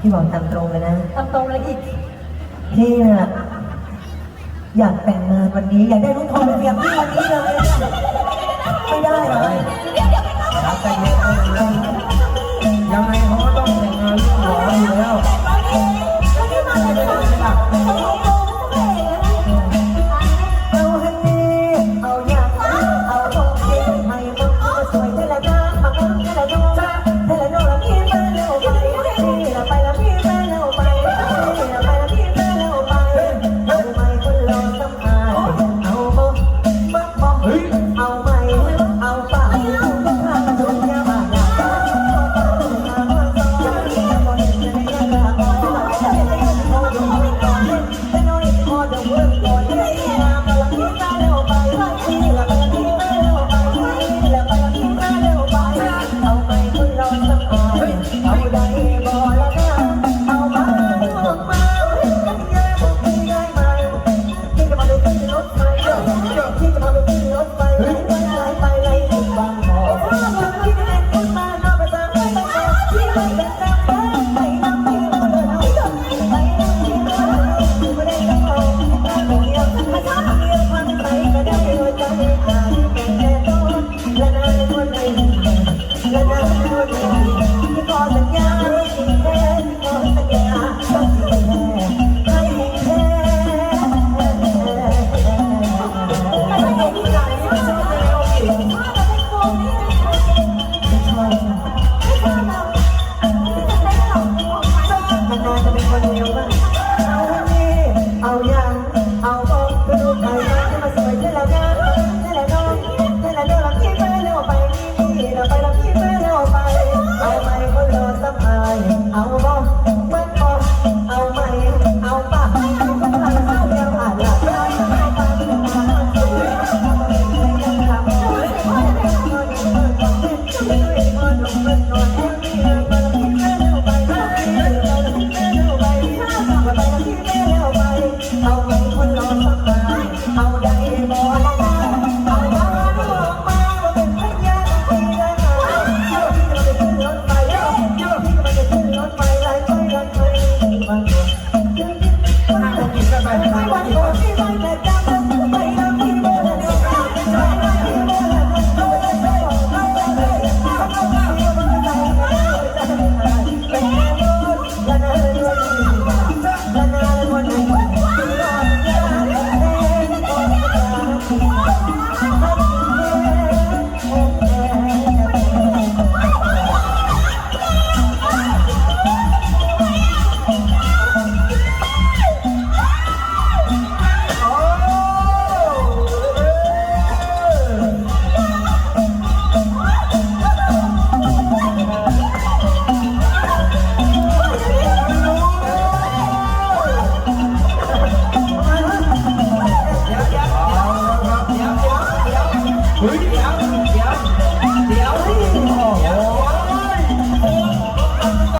พี่บอกตามตรงเลยนะตามตรงเลยอีก พี่นะอยากแต่งงานวันนี้ อยากได้ลูกคนเป็นเมียพี่วันนี้เลยไม่ได้เหรอ เเฮ้ย